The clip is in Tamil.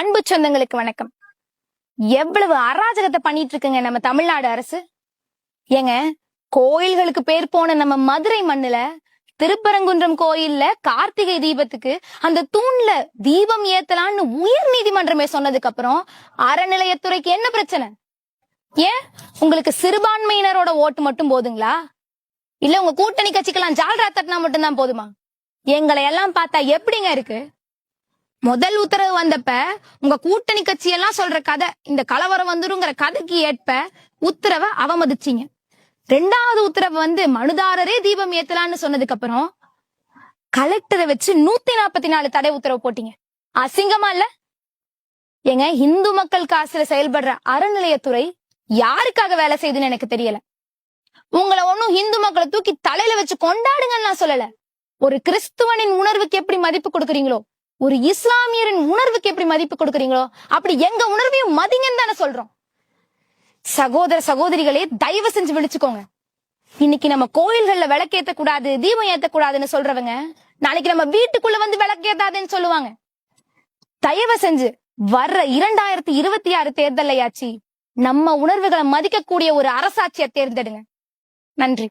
அன்பு சொந்தங்களுக்கு வணக்கம். எவ்வளவு அராஜகத்தை பண்ணிட்டு இருக்குங்க நம்ம தமிழ்நாடு அரசு? ஏங்க கோயில்களுக்கு பேர் போன நம்ம மதுரை மண்ணுல திருப்பரங்குன்றம் கோயில்ல கார்த்திகை தீபத்துக்கு அந்த தூண்ல தீபம் ஏத்தலாம்னு உயர் நீதிமன்றமே சொன்னதுக்கு அப்புறம் அறநிலையத்துறைக்கு என்ன பிரச்சனை? ஏன்? உங்களுக்கு சிறுபான்மையினரோட ஓட்டு மட்டும் போதுங்களா? இல்ல உங்க கூட்டணி கட்சிக்கெல்லாம் ஜால்ரா தட்டினா மட்டும்தான் போதுமா? எங்களை எல்லாம் பார்த்தா எப்படிங்க இருக்கு? முதல் உத்தரவு வந்தப்ப உங்க கூட்டணி கட்சி எல்லாம் சொல்ற கதை இந்த கலவரம் வந்துருங்கிற கதைக்கு ஏற்ப உத்தரவை அவமதிச்சீங்க. ரெண்டாவது உத்தரவு வந்து மனுதாரரே தீபம் ஏத்தலாம்னு சொன்னதுக்கு அப்புறம் கலெக்டரை வச்சு நூத்தி நாற்பத்தி நாலு தடை உத்தரவு போட்டீங்க. அசிங்கமா இல்ல? ஏங்க இந்து மக்கள் காசுல செயல்படுற அறநிலையத்துறை யாருக்காக வேலை செய்யுதுன்னு எனக்கு தெரியல. உங்களை ஒண்ணும் இந்து மக்களை தூக்கி தலையில வச்சு கொண்டாடுங்கன்னு நான் சொல்லல. ஒரு கிறிஸ்துவனின் உணர்வுக்கு எப்படி மதிப்பு கொடுக்குறீங்களோ ஒரு இஸ்லாமியரின் உணர்வுக்கு எப்படி மதிப்பு கொடுக்குறீங்களோ அப்படி எங்க உணர்வையும் மதிங்கன்னு தானே சொல்றோம். சகோதர சகோதரிகளே தயவு செஞ்சு விழிச்சுக்கோங்க. இன்னைக்கு நம்ம கோயில்கள்ல விளக்கேத்த கூடாது தீபம் ஏத்த கூடாதுன்னு சொல்றவங்க நாளைக்கு நம்ம வீட்டுக்குள்ள வந்து விளக்கேத்தாதுன்னு சொல்லுவாங்க. தயவு செஞ்சு வர்ற இரண்டாயிரத்தி இருபத்தி ஆறு தேர்தலையாச்சு நம்ம உணர்வுகளை மதிக்கக்கூடிய ஒரு அரசாட்சியை தேர்ந்தெடுங்க. நன்றி.